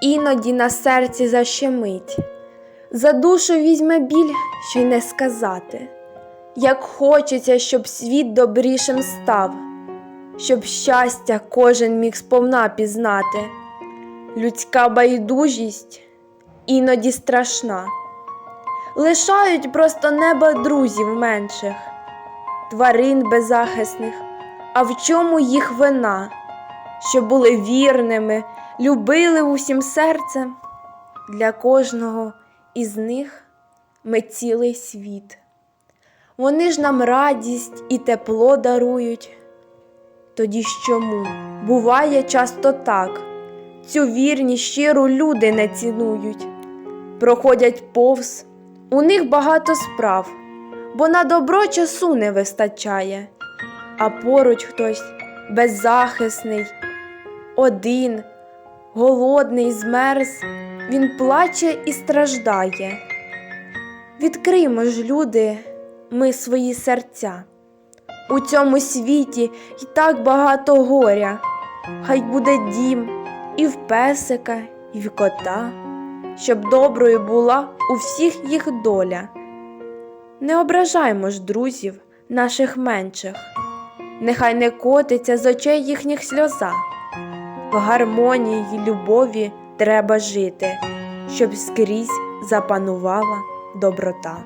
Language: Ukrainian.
іноді на серці защемить, за душу візьме біль, що й не сказати, як хочеться, щоб світ добрішим став, щоб щастя кожен міг сповна пізнати. Людська байдужість іноді страшна, лишають просто неба друзів менших, тварин беззахисних, а в чому їх вина, що були вірними, любили усім серцем. Для кожного із них ми цілий світ. Вони ж нам радість і тепло дарують. Тоді ж чому буває часто так, цю вірність щиру люди не цінують, проходять повз, у них багато справ, бо на добро часу не вистачає, а поруч хтось беззахисний, один, голодний, змерз, він плаче і страждає. Відкриймо ж, люди, ми свої серця. У цьому світі й так багато горя, хай буде дім і в песика, і в кота, щоб доброю була у всіх їх доля. Не ображаймо ж друзів наших менших, нехай не котиться з очей їхніх сльоза. В гармонії й любові треба жити, щоб скрізь запанувала доброта.